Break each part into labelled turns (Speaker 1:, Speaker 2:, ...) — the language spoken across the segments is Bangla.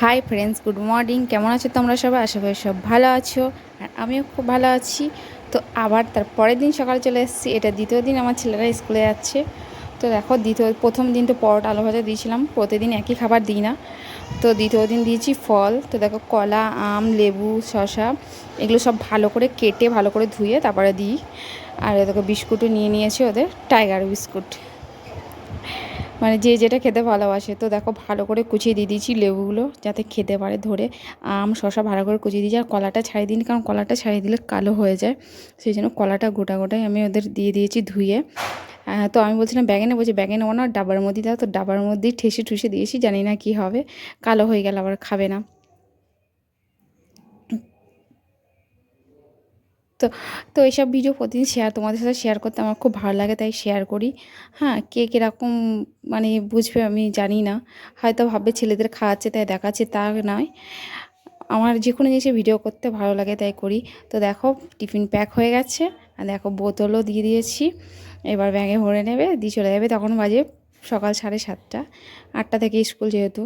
Speaker 1: হাই ফ্রেন্ডস গুড মর্নিং কেমন আছো তোমরা সবাই? আশা করি সব ভালো আছো। আর আমিও খুব ভালো আছি। তো আবার তার পরের দিন সকালে চলে এসেছি। এটা দ্বিতীয় দিন আমার ছেলেরা স্কুলে যাচ্ছে। তো দেখো, দ্বিতীয়, প্রথম দিন তো পরোটা, আলু ভাজা দিয়েছিলাম। প্রতিদিন একই খাবার দিই না। তো দ্বিতীয় দিন দিয়েছি ফল। তো দেখো, কলা, আম, লেবু শশা এগুলো সব ভালো করে কেটে, ভালো করে ধুয়ে তারপরে দিই। আর দেখো, বিস্কুটও নিয়ে নিয়েছি ওদের, টাইগার বিস্কুট। মানে যে যেটা খেতে ভালোবাসে, তো দেখো ভালো করে কুচিয়ে দিয়ে দিয়েছি লেবুগুলো যাতে খেতে পারে ধরে। আম শশা ভালো করে কুচিয়ে দিয়েছি, আর কলাটা ছাড়িয়ে দিন কারণ কলাটা ছাড়িয়ে দিলে কালো হয়ে যায়। সেই জন্য কলাটা গোটা গোটাই আমি ওদের দিয়ে দিয়েছি ধুয়ে। তো আমি বলছিলাম ব্যাগেনে বলছি যে ব্যাগে নেব না ডাবার মধ্যে দাও। তো ডাবার মধ্যেই ঠেসে ঠুসে দিয়েছি, জানি না কি হবে। কালো হয়ে গেল আবার খাবে না। তো তো এইসব ভিডিও প্রতিদিন শেয়ার তোমাদের সাথে শেয়ার করতে আমার খুব ভালো লাগে, তাই শেয়ার করি। হ্যাঁ কে কীরকম মানে বুঝবে আমি জানি না। হয়তো ভাববে ছেলেদের খাওয়াচ্ছে, তাই দেখাচ্ছে, তা নয়। আমার যে কোনো জিনিসে ভিডিও করতে ভালো লাগে, তাই করি। তো দেখো, টিফিন প্যাক হয়ে গেছে। আর দেখো, বোতলও দিয়ে দিয়েছি। এবার ব্যাগে ভরে নেবে, দিয়ে চলে যাবে। তখন বাজে সকাল সাড়ে সাতটা। আটটা থেকে স্কুল যেহেতু।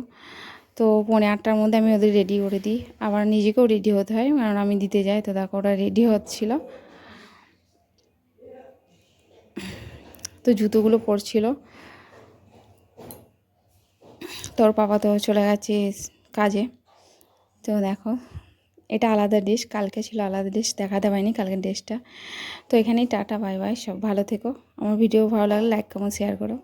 Speaker 1: তো পৌনে আটটার মধ্যে আমি ওদের রেডি করে দিই। আবার নিজেকেও রেডি হতে হয়, কারণ আমি দিতে যাই, তো দেখো ওরা রেডি হচ্ছিল। তো জুতোগুলো পরছিল। তোর পাপা তো চলে গেছে কাজে। তো দেখো, এটা আলাদা ডিশ কালকে ছিল আলাদা ডিশ দেখাতে পারিনি কালকের ড্রেসটা তো এখানেই টাটা, বাই বাই, সব ভালো থেকো। আমার ভিডিও ভালো লাগলে লাইক কমেন্ট শেয়ার করো।